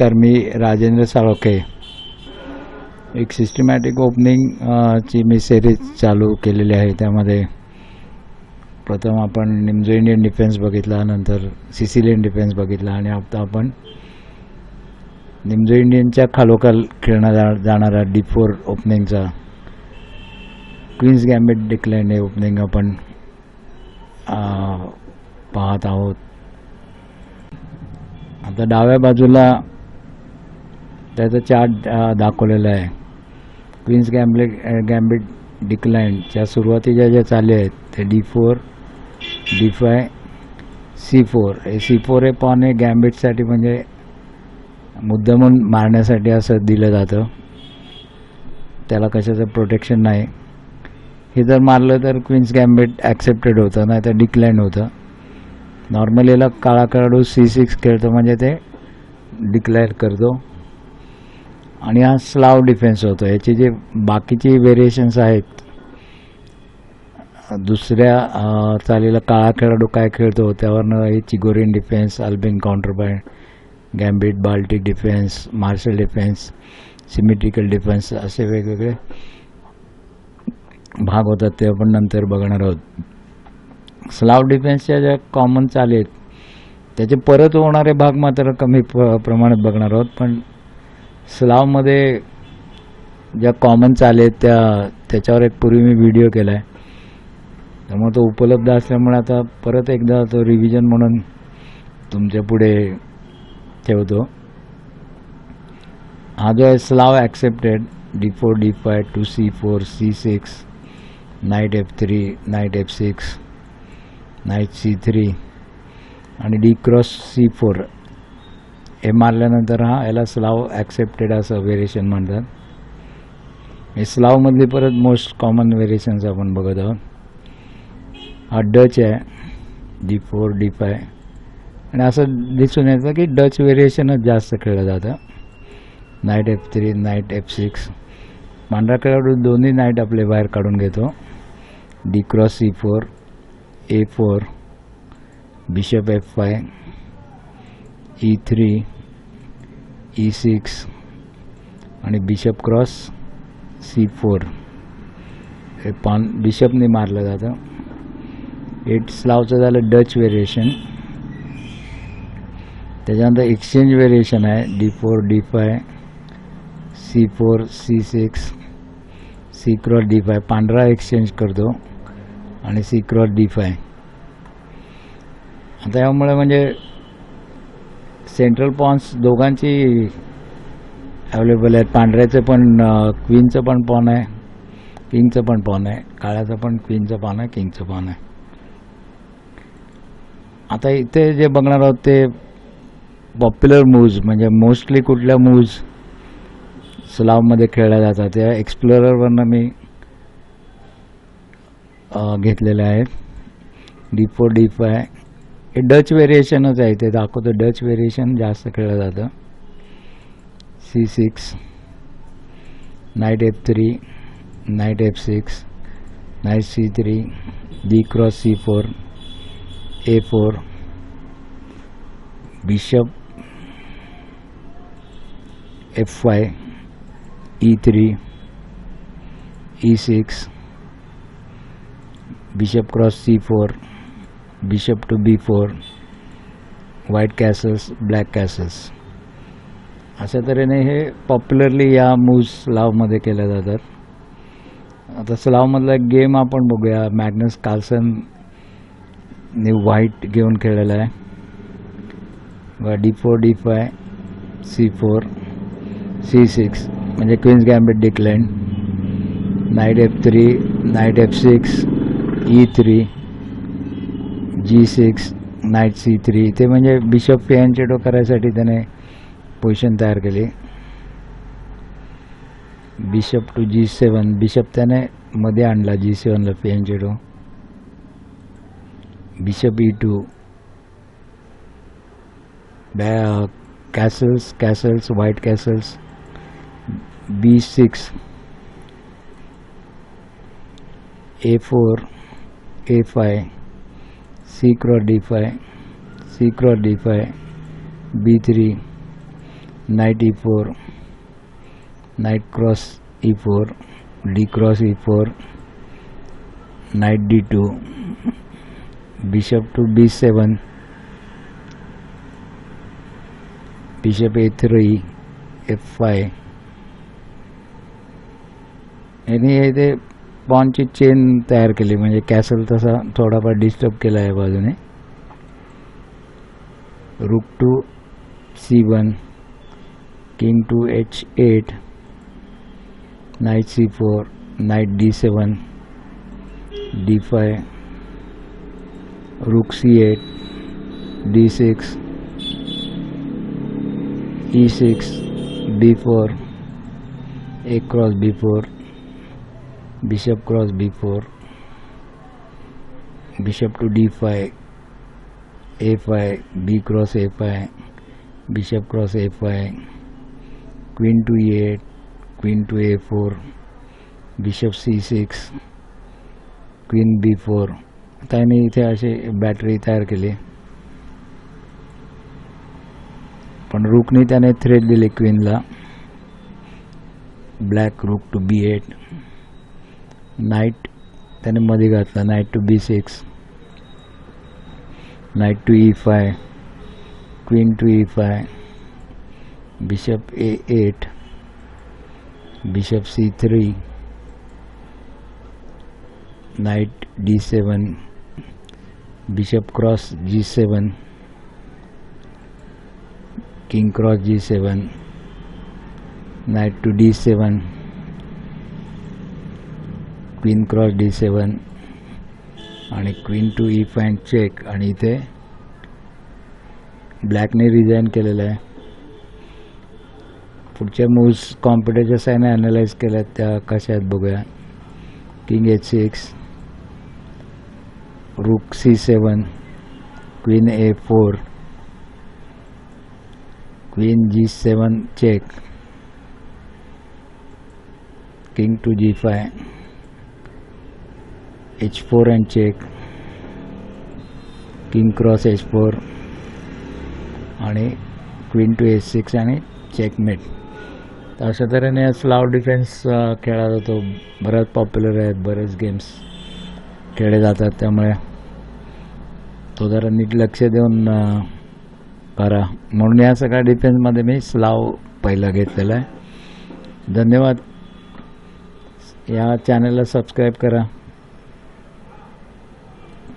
नमस्कार मी राजेंद्र साळोखे एक systematic opening ची मी सिरीज चालू केलेली आहे त्यामध्ये. प्रथम आपण निमजो इंडियन डिफेन्स बघितला नंतर सिसिलियन डिफेन्स बघितला आणि आता आपण निमजो इंडियनच्या खालोखाल खेळला जा जाणारा डी फोर ओपनिंगचा क्वीन्स गॅम्बेट डिक्लाइन हे ओपनिंग आपण पाहत आहोत. आता डाव्या बाजूला त्याचा चार्ट uh, दाखवलेला आहे. क्वीन्स गॅम्बलेट गॅम्बिट डिक्लाइनच्या सुरुवातीच्या ज्या चाली आहेत ते D four D five C four हे सी फोर हे पॉन हे गॅम्बिटसाठी म्हणजे मुद्दामून मारण्यासाठी असं दिलं जातं. त्याला कशाचं प्रोटेक्शन नाही. हे जर मारलं तर क्वीन्स गॅम्बेट ॲक्सेप्टेड होतं नाही तर डिक्लाईन होतं. नॉर्मलीला काळा खेळाडू सी सिक्स खेळतो म्हणजे ते डिक्लेअर करतो. आणि हा स्लाव डिफेन्स होतो. याचे जे बाकीचे व्हेरिएशन्स आहेत दुसऱ्या अ, चालीला काळा खेळाडू काय खेळतो त्यावरनं हे Chigorin defence Albin counter gambit Baltic defence Marshall defence symmetrical defence असे वेगवेगळे भाग होतात ते आपण नंतर बघणार आहोत. स्लाव डिफेन्सच्या ज्या कॉमन चाली आहेत त्याचे परत होणारे भाग मात्र कमी प प्रमाणात बघणार आहोत पण स्लावमध्ये ज्या कॉमन चाली आहेत त्या त्याच्यावर एक पूर्वी मी व्हिडिओ केला आहे त्यामुळे तो उपलब्ध असल्यामुळे आता परत एकदा तो रिव्हिजन म्हणून तुमच्यापुढे ठेवतो. हा जो आहे Slav accepted D four D five two C four C six knight F three knight F six knight C three आणि डी क्रॉस सी फोर हे मारल्यानंतर हा याला स्लाव ॲक्सेप्टेड असं व्हेरिएशन म्हणतात. हे स्लावमधली परत मोस्ट कॉमन व्हेरिएशन्स आपण बघत आहोत. हा डच आहे डी फोर डी फाय आणि असं दिसून येतं की डच व्हेरिएशनच जास्त खेळलं जातं. Knight F three knight F six पांढरा खेळाडू दोन्ही नाईट आपले बाहेर काढून घेतो. D cross C four A four bishop F five E three E six आणि बिशप क्रॉस सी फोर हे पान बिशपने मारलं जातं. एट स्लावचं झालं डच व्हेरिएशन त्याच्यानंतर एक्सचेंज व्हेरिएशन आहे. D four D five C four C six C cross D five पांढरा एक्सचेंज करतो आणि सी क्रॉस डी फाय आता यामुळे म्हणजे सेंट्रल पॉन्स दोघांची अवेलेबल आहेत. पांढऱ्याचं पण क्वीनचं पण पॉन आहे. किंगचं पण पॉन आहे. काळ्याचं पण क्वीनचं पॉन आहे किंगचं पॉन आहे. आता इथे जे बघणार आहोत ते पॉप्युलर मूव्ज म्हणजे मोस्टली कुठल्या मूव्ज स्लावमध्ये खेळल्या जातात त्या एक्सप्लोररवरनं मी घेतलेल्या आहेत. डी फोर डी फाय हे डच व्हेरिएशनच आहे ते दाखवतं. डच व्हेरिएशन जास्त खेळलं जातं. C six knight F three knight F six knight C three D cross C four A four bishop F five E three E six bishop cross C four bishop to B four white castles black castles अशा तऱ्हेने हे popularly या moves स्लावमध्ये केल्या जातात. आता स्लावमधला एक game आपण बघूया. मॅग्नस कार्ल्सन ने व्हाईट घेऊन खेळलेला आहे. D four D five C four C six म्हणजे queen's gambit decline knight F three knight F six E three G six knight C three ते म्हणजे बिशप फियांचेडो करायसाठी त्याने पोझिशन तयार केली. Bishop to G seven bishop त्याने मध्ये आणला जी सेवनला फियांचेडो बिशप ई टू बॅ castles castles white castles B six A four A five C cross D5, C cross D5, B3, knight e4 knight cross e4 d cross e4 knight d2 bishop to b7 bishop a3 f5 यांनी इथे पॉनची chain तयार केली म्हणजे castle तसा थोडाफार disturb केला आहे बाजूने rook to C one king to H eight knight C four knight D seven D five rook C eight D six E six D four A cross B four bishop cross b4 bishop to d5 a5 b cross a5 bishop cross a5 queen to e8 queen to a4 bishop c6 queen b4 त्याने इथे असे battery तयार केली पण रुकनी त्याने threat दिले क्वीनला black rook to B eight knight त्याने मध्ये घातला knight to B six knight to E five queen to E five bishop A eight bishop C three knight D seven bishop cross G seven king cross G seven knight to D seven queen cross D seven आणि queen to E five check आणि इथे ब्लॅकने resign केलेलं आहे. पुढच्या moves कॉम्प्युटरच्या साईने analyse केल्या त्या कशा आहेत बघूया. King H six rook C seven queen A four queen G seven check king to G five H four and check king cross H four आणि क्वीन टू एच सिक्स आणि checkmate तर अशा तऱ्हेने स्लाव डिफेन्स खेळला जातो बऱ्याच popular आहेत बरेच गेम्स खेळले जातात. त्यामुळे तो जरा नीट लक्ष देऊन करा. म्हणून या सगळ्या डिफेन्समध्ये मी स्लाव पहिला घेतलेला आहे. धन्यवाद. या चॅनलला सबस्क्राईब करा.